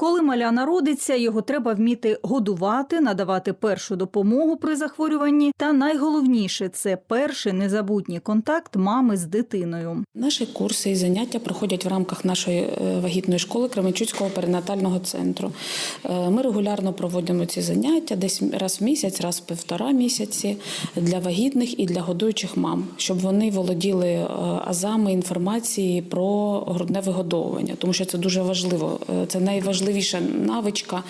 Коли маля народиться, його треба вміти годувати, надавати першу допомогу при захворюванні. Та найголовніше це перший незабутній контакт мами з дитиною. Наші курси і заняття проходять в рамках нашої е, вагітної школи Кременчуцького перинатального центру. Е, Ми регулярно проводимо ці заняття десь раз в місяць, раз в півтора місяці для вагітних і для годуючих мам, щоб вони володіли е, азами інформації про грудне вигодовування, тому що це дуже важливо. Це найважливіша навичка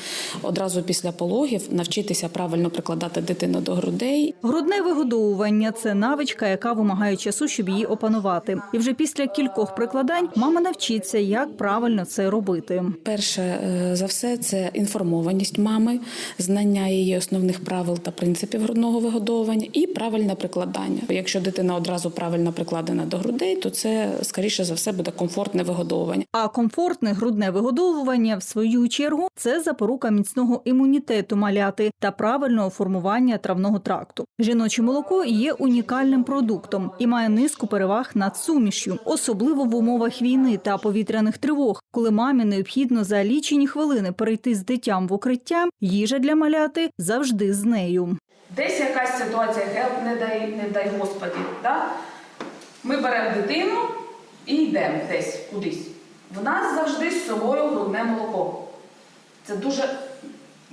одразу після пологів навчитися правильно прикладати дитину до грудей Грудне вигодовування це навичка, яка вимагає часу, щоб її опанувати. І вже після кількох прикладань мама навчиться, як правильно це робити. Перше е, за все це інформованість мами, знання її основних правил та принципів грудного вигодовування і правильне прикладання. Якщо дитина одразу правильно прикладена до грудей, то це скоріше за все буде комфортне вигодовування. А комфортне грудне вигодовування, в свою чергу, це запорука міцного імунітету маляти та правильного формування травного тракту. Жіноче молоко є унікальним продуктом і має низку переваг над сумішю, особливо в умовах війни та повітряних тривог, коли мамі необхідно за лічені хвилини перейти з дитям в укриття. Їжа для маляти завжди з нею. Десь якась ситуація, гелп, не дай, не дай Господі. Да? Ми беремо дитину і йдемо десь кудись. В нас завжди з собою грудне молоко. Це дуже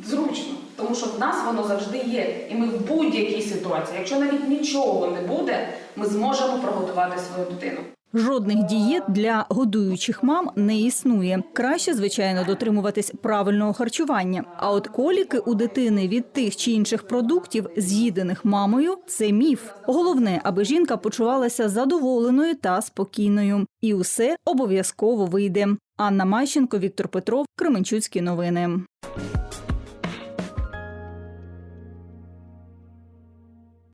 зручно, тому що в нас воно завжди є. І ми в будь-якій ситуації, якщо навіть нічого не буде, ми зможемо прогодувати свою дитину. Жодних дієт для годуючих мам не існує. Краще, звичайно, дотримуватись правильного харчування. А от коліки у дитини від тих чи інших продуктів, з'їдених мамою, це міф. Головне, аби жінка почувалася задоволеною та спокійною. І усе обов'язково вийде. Анна Мащенко, Віктор Петров, Кременчуцькі новини.